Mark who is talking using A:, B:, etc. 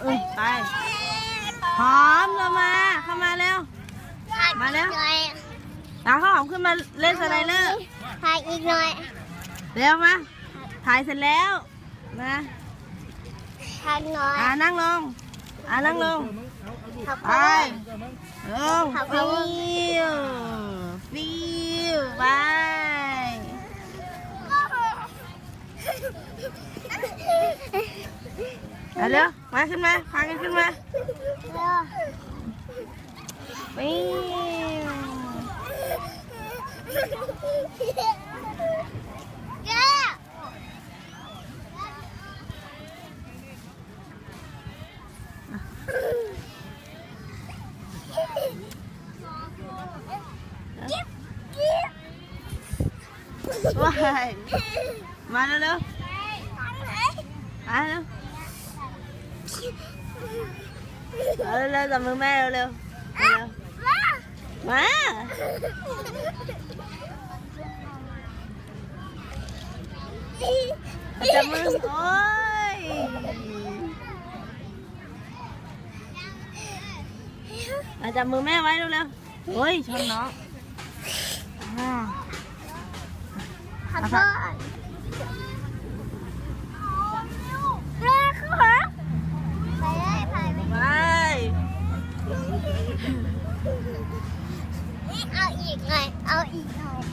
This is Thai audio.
A: เอ้ยไป
B: หอมเรามา เข้ามาเร็ว
A: มาแล้วหน่อย
B: ตาข้าวหอมขึ้นมาเล่นสไลเดอร์
A: ถ่ายอีกหน่อย
B: เร็วมา ถ่ายเสร็จแล้วมา
A: ถ่ายหน่อยอ่า
B: นั่งลง อ่านั่งลง
A: ขอบไป
B: คุณลงขอบคุฟิณวฟิวไป
A: เอาเร็
B: วมาขึ้นมาพากันขึ้นมาฟิว
A: แก้ว
B: ว้ายมาเร็วๆมาเร็ว เอาเร็วๆจับมือแม่เร็วๆเร็ว
A: ๆ
B: มาเอาจับมือโอ้ยเอาจับมือแม่ไว้เร็วๆโอ้ยชนน้องอ่า
A: ขอบคุณ อีกหน่เอาอีกหน่อย